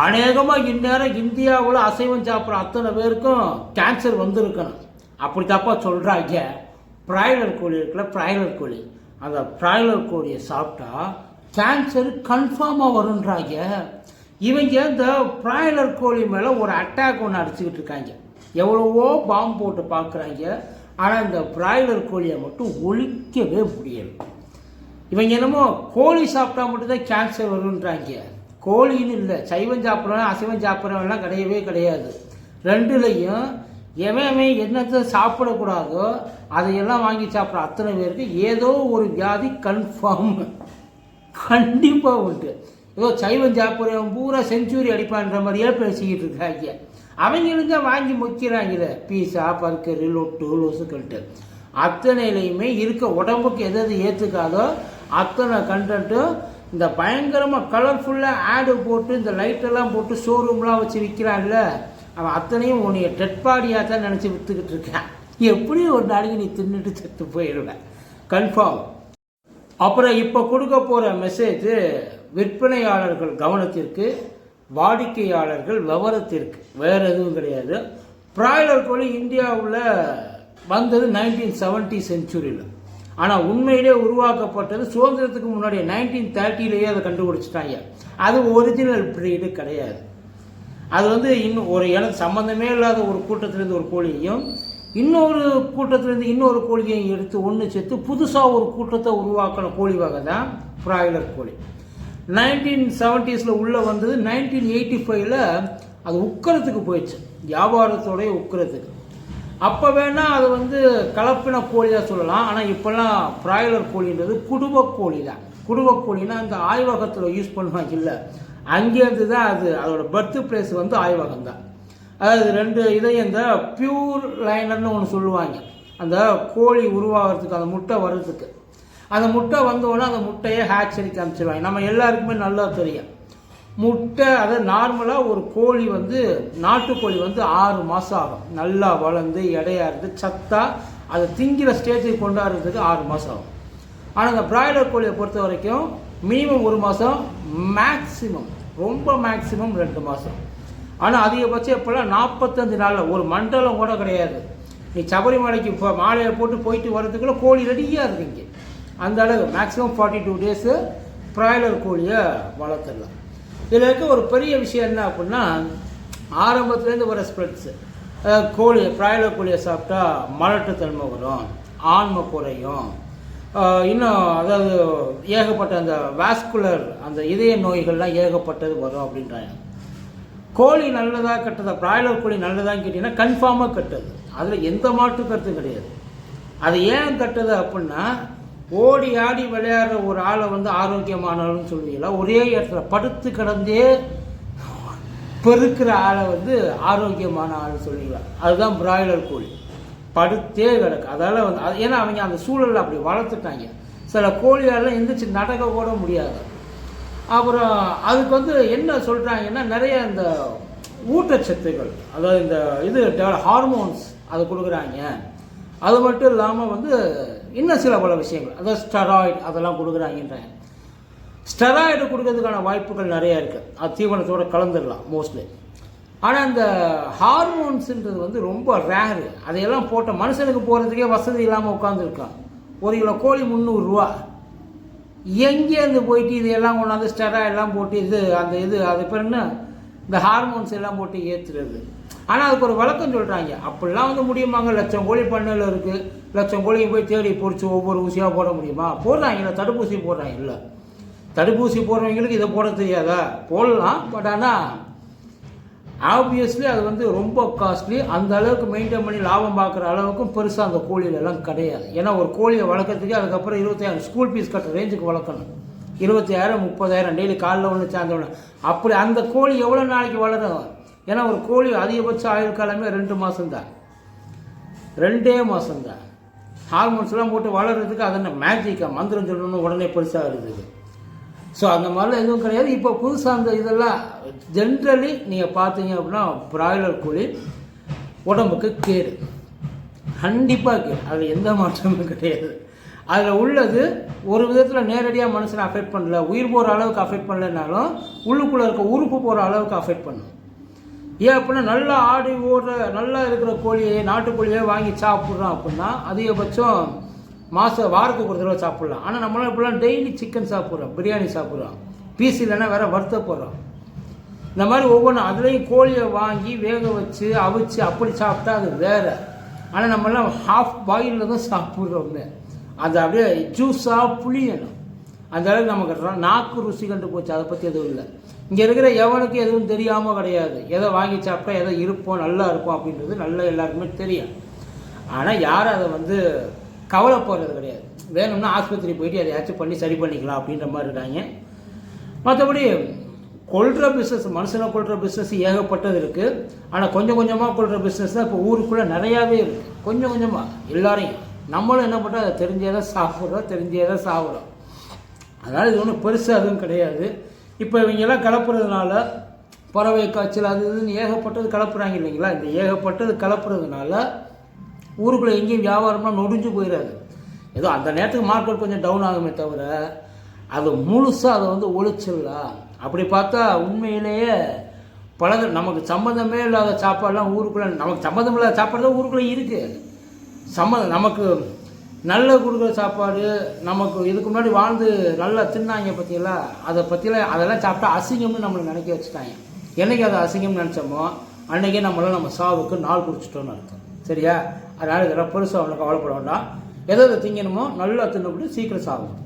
அநேகமாக இந்நேரம் இந்தியாவில் அசைவம் சாப்பிட்ற அத்தனை பேருக்கும் கேன்சர் வந்திருக்கணும். அப்படி தப்பாக சொல்கிறாங்க ப்ராய்லர் கோழி இருக்குல்ல ப்ராய்லர் கோழி. அந்த ப்ராய்லர் கோழியை சாப்பிட்டா கேன்சர் கன்ஃபார்மாக வருன்றாங்க இவங்க இந்த பிராய்லர் கோழி மேலே ஒரு அட்டாக் ஒன்று அடிச்சுக்கிட்டு இருக்காங்க. எவ்வளவோ பாம்பு போட்டு பார்க்குறாங்க. ஆனால் இந்த பிராய்லர் கோழியை மட்டும் ஒழிக்கவே முடியலை. இவங்க என்னமோ கோழி சாப்பிட்டா மட்டும்தான் கேன்சர் வருன்றாங்க கோழின்னு இல்லை. சைவம் சாப்பிட்றவன் அசைவம் சாப்பிட்றவன்லாம் கிடையவே கிடையாது. ரெண்டுலையும் எவன் எவன் என்னத்தை சாப்பிடக்கூடாதோ அதையெல்லாம் வாங்கி சாப்பிட்ற அத்தனை பேருக்கு ஏதோ ஒரு வியாதி கன்ஃபார்ம் கண்டிப்பாக உண்டு. ஏதோ சைவம் சாப்பிட்றவன் பூரா செஞ்சுரி அடிப்பான்ற மாதிரியே பேசிக்கிட்டு இருக்காங்க. அவங்களும் தான் வாங்கி முக்கிறாங்களே. பீஸா பர்கரு லொட்டு லொசுக்கன்ட்டு அத்தனையிலையுமே இருக்க உடம்புக்கு எது எது ஏற்றுக்காதோ அத்தனை கண்டென்ட்டும் இந்த பயங்கரமாக கலர்ஃபுல்லாக ஆடு போட்டு இந்த லைட்டெல்லாம் போட்டு ஷோரூம்லாம் வச்சு விற்கிறான்ல அவன் அத்தனையும் உன்னைய டெட் பாடியாக தான் நினச்சி விற்றுக்கிட்டு இருக்கான். எப்படி ஒரு நாளைக்கு நீ தின்னுட்டு செத்து போயிடுவேன் கன்ஃபார்ம் அப்புறம் இப்போ கொடுக்க போகிற மெசேஜ் விற்பனையாளர்கள் கவனத்திற்கு வாடிக்கையாளர்கள் விவரத்திற்கு. வேறு எதுவும் கிடையாது. பிராய்லர் கோழி இந்தியாவில் வந்தது நைன்டீன் செவன்ட்டி செஞ்சுரியில் ஆனால் உண்மையிலே உருவாக்கப்பட்டது சுதந்திரத்துக்கு முன்னாடி நைன்டீன் தேர்ட்டிலேயே அதை கண்டுபிடிச்சிட்டாங்க. அது ஒரிஜினல் ப்ரீடு கிடையாது. அது வந்து இன்னும் ஒரு எனக்கு சம்மந்தமே இல்லாத ஒரு கூட்டத்திலேருந்து ஒரு கோழியையும் இன்னொரு கூட்டத்திலேருந்து இன்னொரு கோழியையும் எடுத்து ஒன்று சேர்த்து புதுசாக ஒரு கூட்டத்தை உருவாக்கின கோழி வகை தான் பிராய்லர் கோழி. நைன்டீன் செவன்ட்டீஸில் உள்ளே வந்தது நைன்டீன் எயிட்டி ஃபைவ்ல அது உக்கரத்துக்கு போயிடுச்சு. வியாபாரத்தோடைய உக்கரத்துக்கு. அப்போ வேணால் அது வந்து கலப்பின கோழியாக சொல்லலாம். ஆனால் இப்போல்லாம் பிராய்லர் கோழின்றது குடும்ப கோழி தான் குடும்ப கோழின்னா அந்த ஆய்வகத்தில் யூஸ் பண்ணுவாங்க இல்லை. அங்கேருந்து தான் அது அதோட பர்த் பிளேஸ் வந்து ஆய்வகம் தான் அதாவது ரெண்டு இதையும் இந்த பியூர் லைனர்னு ஒன்று சொல்லுவாங்க. அந்த கோழி உருவாகிறதுக்கு அந்த முட்டை வர்றதுக்கு. அந்த முட்டை வந்தோடனே அந்த முட்டையை ஹேச்சரிக்க அனுப்பிச்சிடுவாங்க நம்ம எல்லாருக்குமே நல்லா தெரியும். முட்டை அதை நார்மலாக ஒரு கோழி வந்து நாட்டுக்கோழி வந்து ஆறு மாதம் ஆகும். நல்லா வளர்ந்து எடையாக இருந்து சத்தா அதை திங்கிற ஸ்டேஜுக்கு கொண்டாடுறதுக்கு ஆறு மாதம் ஆகும். ஆனால் இந்த பிராய்லர் கோழியை பொறுத்த வரைக்கும் மினிமம் ஒரு மாதம் மேக்ஸிமம் ரொம்ப மேக்ஸிமம் ரெண்டு மாதம் ஆனால் அதிகபட்சம் இப்போல்லாம் நாற்பத்தஞ்சு நாளில் ஒரு மண்டலம் கூட கிடையாது. நீ சபரிமலைக்கு இப்போ மாலையை போட்டு போயிட்டு வர்றதுக்குள்ளே கோழி ரெடியாக இருக்குங்க அந்த அளவு maximum forty two days broiler கோழியை வளர்த்துடலாம். இதில் இருக்க ஒரு பெரிய விஷயம் என்ன அப்படின்னா ஆரம்பத்துலேருந்து வர ஸ்ப்ரெட்ஸு கோழி பிராய்லர் கோழியை சாப்பிட்டா மலட்டுத்தன்மை வரும் ஆன்மை குறையும். இன்னும் அதாவது ஏகப்பட்ட அந்த வாஸ்குலர் அந்த இதய நோய்கள்லாம் ஏகப்பட்டது வரும் அப்படின்றாங்க. கோழி நல்லதாக கட்டுறதா பிராய்லர் கோழி நல்லதான்னு கேட்டிங்கன்னா கன்ஃபார்மாக கட்டுறது அதில் எந்த மாற்று கருத்தும் கிடையாது. அது ஏன் கெட்டது அப்படின்னா ஓடி ஆடி விளையாடுற ஒரு ஆளை வந்து ஆரோக்கியமானவள்னு சொல்லுவீங்களா ஒரே இடத்துல படுத்து கிடந்தே பெருக்கிற ஆளை வந்து ஆரோக்கியமான ஆள் சொல்லுவீங்களா அதுதான் பிராய்லர் கோழி. படுத்தே கிடக்கு. அதால் வந்து ஏன்னா அவங்க அந்த சூழலில் அப்படி வளர்த்துட்டாங்க. சில கோழியாலாம் எந்திரிச்சு நடக்க கூட முடியாது. அப்புறம் அதுக்கு வந்து என்ன சொல்கிறாங்கன்னா நிறைய இந்த ஊட்டச்சத்துக்கள் அதாவது இந்த இது ஹார்மோன்ஸ் அது கொடுக்குறாங்க. அது மட்டும் இல்லாமல் வந்து இன்னும் சில பல விஷயங்கள். அதாவது ஸ்டெராய்டு அதெல்லாம் கொடுக்குறாங்கன்றாங்க ஸ்டெராய்டு கொடுக்கறதுக்கான வாய்ப்புகள் நிறையா இருக்குது அது தீவனத்தோட கலந்துடலாம் மோஸ்ட்லி ஆனால் அந்த ஹார்மோன்ஸுன்றது வந்து ரொம்ப ரேரு அதையெல்லாம் போட்ட மனுஷனுக்கு போகிறதுக்கே வசதி இல்லாமல் உட்காந்துருக்கான் ஒரு கிலோ கோழி முந்நூறுரூவா எங்கேருந்து போயிட்டு இதையெல்லாம் கொண்டாந்து ஸ்டெராய்டெல்லாம் போட்டு இது அந்த இது அது பேர் என்ன? இந்த ஹார்மோன்ஸ் எல்லாம் போட்டு ஏற்றுறது ஆனால் அதுக்கு ஒரு விளக்கம் சொல்கிறாங்க அப்படிலாம் வந்து முடியுமாங்க? லட்சம் கோழி பண்ணையில் இருக்குது லட்சம் கோழியும் போய் தேடி பிடிச்சி ஒவ்வொரு ஊசியாக போட முடியுமா? போடுறாங்களா தடுப்பூசி போடுறாங்க. இல்லை. தடுப்பூசி போடுறவங்களுக்கு இதை போட தெரியாதா? போடலாம். பட் ஆனால் ஆப்வியஸ்லி அது வந்து ரொம்ப காஸ்ட்லி அந்த அளவுக்கு மெயின்டைன் பண்ணி லாபம் பார்க்குற அளவுக்கும் பெருசாக அந்த கோழிலெல்லாம் கிடையாது. ஏன்னா ஒரு கோழியை வளர்க்குறதுக்கு அதுக்கப்புறம் இருபத்தாயிரம் ஸ்கூல் ஃபீஸ் கட்டுற ரேஞ்சுக்கு வளர்க்கணும். இருபத்தாயிரம் முப்பதாயிரம் டெய்லி காலைல ஒன்று சாயந்தரம் ஒன்று அப்படி அந்த கோழி எவ்வளோ நாளைக்கு வளரும்? ஏன்னா ஒரு கோழி அதிகபட்ச ஆயுள் காலமே ரெண்டு மாதம்தான் ரெண்டே மாதம்தான் ஹார்மோன்ஸ்லாம் போட்டு வளர்கிறதுக்கு அது என்ன மேஜிக்காக மந்திரம் சொல்லணும்னு உடனே பெருசாக இருக்குது ஸோ அந்த மாதிரிலாம் எதுவும் கிடையாது. இப்போ புதுசாக அந்த இதெல்லாம் ஜென்ரலி நீங்கள் பார்த்தீங்க அப்படின்னா பிராய்லர் கோழி உடம்புக்கு கேடு. கண்டிப்பாக கேடு. அதில் எந்த மாற்றமும் கிடையாது. அதில் உள்ளது ஒரு விதத்தில் நேரடியாக மனுஷனை அஃபெக்ட் பண்ணல. உயிர் போகிற அளவுக்கு அஃபெக்ட் பண்ணலைனாலும் உள்ளுக்குள்ளே இருக்க உறுப்பு போகிற அளவுக்கு அஃபெக்ட் பண்ணும். ஏன் அப்படின்னா நல்லா ஆடி ஓடுற நல்லா இருக்கிற கோழியை நாட்டுக்கோழியை வாங்கி சாப்பிட்றோம் அப்படின்னா அதிகபட்சம் மாதம் வாரத்துக்கு ஒரு தடவை சாப்பிட்லாம். ஆனால் நம்மளாம் இப்படிலாம் டெய்லி சிக்கன் சாப்பிட்றோம் பிரியாணி சாப்பிட்றோம். பீஸ் இல்லைன்னா வேற வறுத்த போடுறோம் இந்த மாதிரி ஒவ்வொன்றும் அதுலேயும் கோழியை வாங்கி வேக வச்சு அவிச்சு அப்படி சாப்பிட்டா அது வேற. ஆனால் நம்மளாம் ஹாஃப் பாயிலில் தான் சாப்பிட்றோமே. அது அப்படியே ஜூஸாக புளியணும் அந்த அளவுக்கு நமக்கு நாக்கு ருசி கண்டு போச்சு. அதை பற்றி எதுவும் இல்லை. இங்கே இருக்கிற எவனுக்கு எதுவும் தெரியாமல் கிடையாது. எதை வாங்கி சாப்பிட்டா எதை இருப்போம் நல்லா இருப்போம் அப்படின்றது நல்லா எல்லாருக்குமே தெரியும். ஆனால் யாரும் அதை வந்து கவலைப்படுறது கிடையாது. வேணும்னா ஆஸ்பத்திரி போயிட்டு எதையாச்சும் பண்ணி சரி பண்ணிக்கலாம் அப்படின்ற மாதிரி இருக்காங்க. மற்றபடி கொள்கிற பிஸ்னஸ் மனுஷனை கொள்கிற பிஸ்னஸ் ஏகப்பட்டது இருக்குது ஆனால் கொஞ்சம் கொஞ்சமாக கொள்கிற பிஸ்னஸ் தான் இப்போ ஊருக்குள்ளே நிறையாவே இருக்குது கொஞ்சம் கொஞ்சமாக எல்லாரையும். நம்மளும் என்ன பண்ணுறோம் அதை தெரிஞ்சே தான் சாப்பிட்றோம் தெரிஞ்சே தான் சாப்பிட்றோம். அதனால் இது ஒன்றும் பெருசாக எதுவும் கிடையாது. இப்போ இவங்கெல்லாம் கலப்புறதுனால பறவை காய்ச்சல் அது இதுன்னு ஏகப்பட்டது கலப்புறாங்க இல்லைங்களா? இந்த ஏகப்பட்டது கலப்புறதுனால ஊருக்குள்ளே எங்கேயும் வியாபாரம்லாம் நொடிஞ்சு போயிடாது ஏதோ அந்த நேரத்துக்கு மார்க்கெட் கொஞ்சம் டவுன் ஆகுமே தவிர அது முழுசாக அதை வந்து ஒழிச்சிடலாம். அப்படி பார்த்தா உண்மையிலேயே பழக நமக்கு சம்மந்தமே இல்லாத சாப்பாடெலாம் ஊருக்குள்ளே நமக்கு சம்மந்தம் இல்லாத சாப்பாடு தான் ஊருக்குள்ளே இருக்குது சம்மந்தம் நமக்கு நல்ல கொடுக்குற சாப்பாடு நமக்கு இதுக்கு முன்னாடி வாழ்ந்து நல்லா தின்னாங்க பற்றியெல்லாம் அதை பற்றியெல்லாம் அதெல்லாம் சாப்பிட்டா அசிங்கம்னு நம்மளை நினைக்க வச்சுட்டாங்க. என்னைக்கு அதை அசிங்கம்னு நினச்சோமோ அன்றைக்கே நம்மளாம் நம்ம சாவுக்கு நாள் குடிச்சிட்டோம்னு அர்த்தம். சரியா? அதனால் இதெல்லாம் பெருசாக ஒன்றும் கவலைப்பட வேண்டாம். எதை எதை திங்கணுமோ நல்லா தின்னுபிட்டு சீக்கிரம் சாகும்